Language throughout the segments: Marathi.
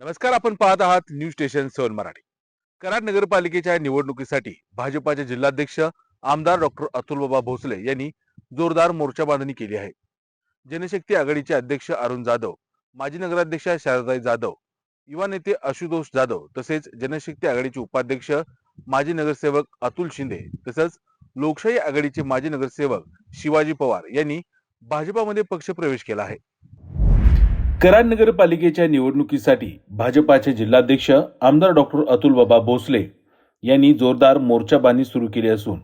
नमस्कार आपण पाहत आहात न्यूज स्टेशन सवन मराठी. कराड नगरपालिकेच्या निवडणुकीसाठी भाजपाचे जिल्हाध्यक्ष आमदार डॉक्टर अतुलबाबा भोसले यांनी जोरदार मोर्चा बांधणी केली आहे. जनशक्ती आघाडीचे अध्यक्ष अरुण जाधव माजी नगराध्यक्ष शारदाई जाधव युवा नेते आशुतोष जाधव तसेच जनशक्ती आघाडीचे उपाध्यक्ष माजी नगरसेवक अतुल शिंदे तसंच लोकशाही आघाडीचे माजी नगरसेवक शिवाजी पवार यांनी भाजपामध्ये पक्षप्रवेश केला आहे. कराड नगरपालिकेच्या निवडणुकीसाठी भाजपाचे जिल्हाध्यक्ष आमदार डॉक्टर अतुलबाबा भोसले यांनी जोरदार मोर्चाबांधणी सुरू केली असून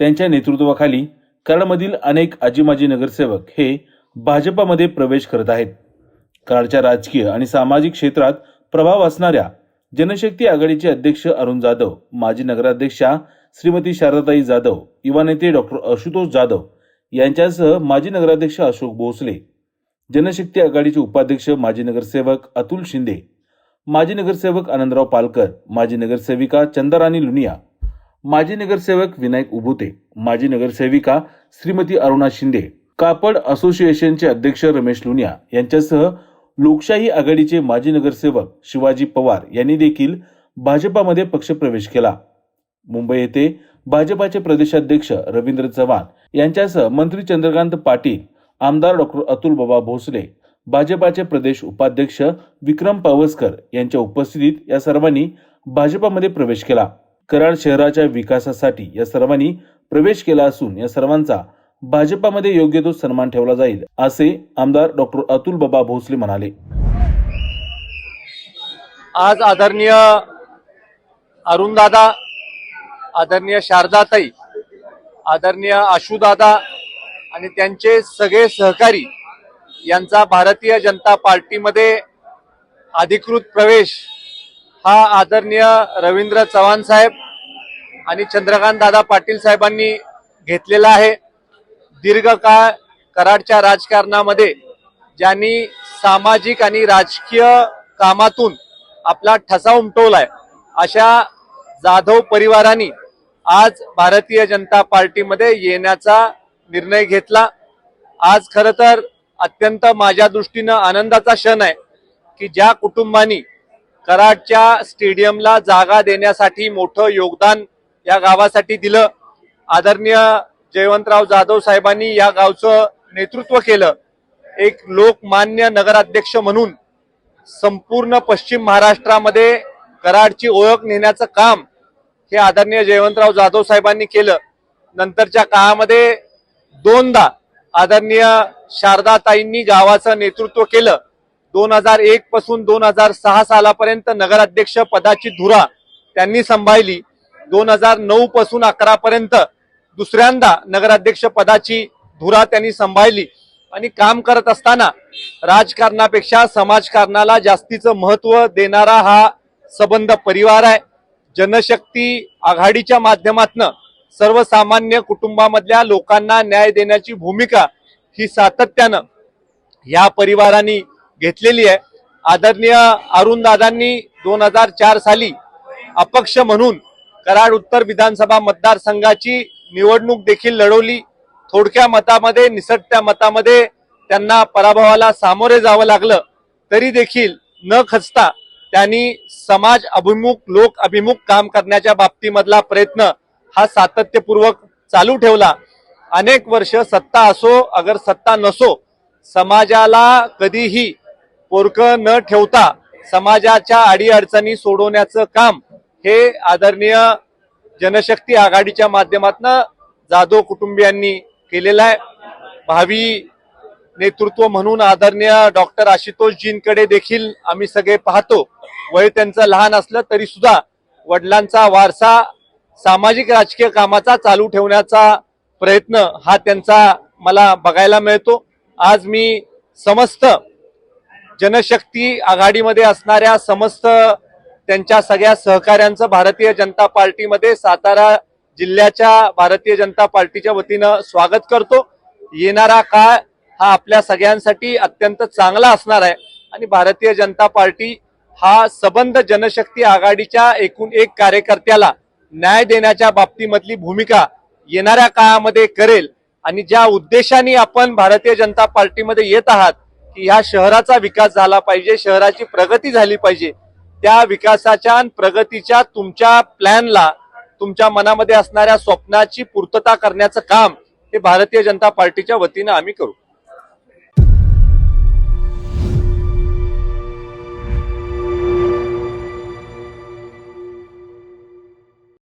त्यांच्या नेतृत्वाखाली कराडमधील अनेक आजी माजी नगरसेवक हे भाजपामध्ये प्रवेश करत आहेत. कराडच्या राजकीय आणि सामाजिक क्षेत्रात प्रभाव असणाऱ्या जनशक्ती आघाडीचे अध्यक्ष अरुण जाधव माजी नगराध्यक्षा श्रीमती शारदाताई जाधव युवा नेते डॉक्टर आशुतोष जाधव यांच्यासह माजी नगराध्यक्ष अशोक भोसले जनशक्ती आघाडीचे उपाध्यक्ष माजी नगरसेवक अतुल शिंदे माजी नगरसेवक आनंदराव पालकर माजी नगरसेविका चंदाराणी लुनिया माजी नगरसेवक विनायक उभुते माजी नगरसेविका श्रीमती अरुणा शिंदे कापड असोसिएशनचे अध्यक्ष रमेश लुनिया यांच्यासह लोकशाही आघाडीचे माजी नगरसेवक शिवाजी पवार यांनी देखील भाजपामध्ये पक्षप्रवेश केला. मुंबई येथे भाजपाचे प्रदेशाध्यक्ष रवींद्र चव्हाण यांच्यासह मंत्री चंद्रकांत पाटील आमदार डॉक्टर अतुल बाबा भोसले भाजपाचे प्रदेश उपाध्यक्ष विक्रम पावसकर यांच्या उपस्थितीत या सर्वांनी भाजपामध्ये प्रवेश केला. कराड शहराच्या विकासासाठी या सर्वांनी प्रवेश केला असून या सर्वांचा भाजपामध्ये योग्य तो सन्मान ठेवला जाईल असे आमदार डॉक्टर अतुल बाबा भोसले म्हणाले. आज आदरणीय अरुणदादा आदरणीय शारदाताई आदरणीय आशुदादा आणि त्यांचे सगळे सहकारी यांचा भारतीय जनता पार्टीमध्ये अधिकृत प्रवेश हा आदरणीय रवींद्र चव्हाण साहेब आणि चंद्रकांत दादा पाटील साहेबांनी घेतलेला आहे. दीर्घकाळ कराडच्या राजकारणामध्ये ज्यांनी सामाजिक आणि राजकीय कामातून आपला ठसा उमटवलाय अशा जाधव परिवारांनी आज भारतीय जनता पार्टीमध्ये येण्याचा निर्णय घेतला. आज खर तर अत्यंत माझ्या दृष्टीनं आनंदाचा क्षण आहे की ज्या कुटुंबांनी कराडच्या स्टेडियमला जागा देण्यासाठी मोठं योगदान या गावासाठी दिलं. आदरणीय जयवंतराव जाधव साहेबांनी या गावचं नेतृत्व केलं. एक लोकमान्य नगराध्यक्ष म्हणून संपूर्ण पश्चिम महाराष्ट्रामध्ये कराडची ओळख नेण्याचं काम हे आदरणीय जयवंतराव जाधव साहेबांनी केलं. नंतरच्या काळामध्ये दोनदा आदरणीय शारदाताईंनी गावाचं नेतृत्व केलं. दोन हजार एक पासून दोन हजार सहा सालापर्यंत नगराध्यक्ष पदाची धुरा त्यांनी सांभाळली. दोन हजार नऊ पासून अकरा पर्यंत दुसऱ्यांदा नगराध्यक्ष पदाची धुरा त्यांनी सांभाळली. आणि काम करत असताना राजकारणापेक्षा समाजकारणाला जास्तीचं महत्त्व देणारा हा संबंध परिवार आहे. जनशक्ती आघाडीच्या माध्यमातनं सर्वसामान्य कुटुंबामधल्या लोकांना न्याय देण्याची भूमिका ही सातत्यानं या परिवारांनी घेतलेली आहे. आदरणीय अरुणदादांनी दोन हजार चार साली अपक्ष म्हणून कराड उत्तर विधानसभा मतदारसंघाची निवडणूक देखील लढवली. थोडक्या मतामध्ये निसटत्या मतामध्ये त्यांना पराभवाला सामोरे जावं लागलं. तरी देखील न खचता त्यांनी समाज अभिमुख लोक अभिमुख काम करण्याच्या बाबतीमधला प्रयत्न हा सातत्यपूर्वक चालू ठेवला. अनेक वर्ष सत्ता असो अगर सत्ता नसो समाजाला कधीही पोरक न ठेवता समाजाच्या अडीअडचणी सोडवण्याचं काम हे आदरणीय जनशक्ती आघाडीच्या माध्यमातून जाधव कुटुंबियांनी केलेलं आहे. भावी नेतृत्व म्हणून आदरणीय डॉक्टर आशुतोषजींकडे देखील आम्ही सगळे पाहतो. वय त्यांचं लहान असलं तरी सुद्धा वडिलांचा वारसा सामाजिक राजकीय कामाचा चालू ठेवण्याचा प्रयत्न हा त्यांचा मला बघायला मिळतो. आज मी समस्त जनशक्ती आघाडीमध्ये असणाऱ्या समस्त त्यांच्या सगळ्या सहकाऱ्यांचं भारतीय जनता पार्टीमध्ये सातारा जिल्ह्याच्या भारतीय जनता पार्टीच्या वतीनं स्वागत करतो. येणारा काळ हा आपल्या सगळ्यांसाठी अत्यंत चांगला असणार आहे आणि भारतीय जनता पार्टी हा सबंध जनशक्ती आघाडीच्या एकूण एक कार्यकर्त्याला न्याय देण्याच्या बाबतीमधली भूमिका येणाऱ्या काळामध्ये करेल आणि ज्या उद्देशाने आपण भारतीय जनता पार्टीमध्ये येत आहात की ह्या शहराचा विकास झाला पाहिजे शहराची प्रगती झाली पाहिजे त्या विकासाच्या प्रगतीच्या तुमच्या प्लॅनला तुमच्या मनामध्ये असणाऱ्या स्वप्नाची पूर्तता करण्याचं काम हे भारतीय जनता पार्टीच्या वतीनं आम्ही करू.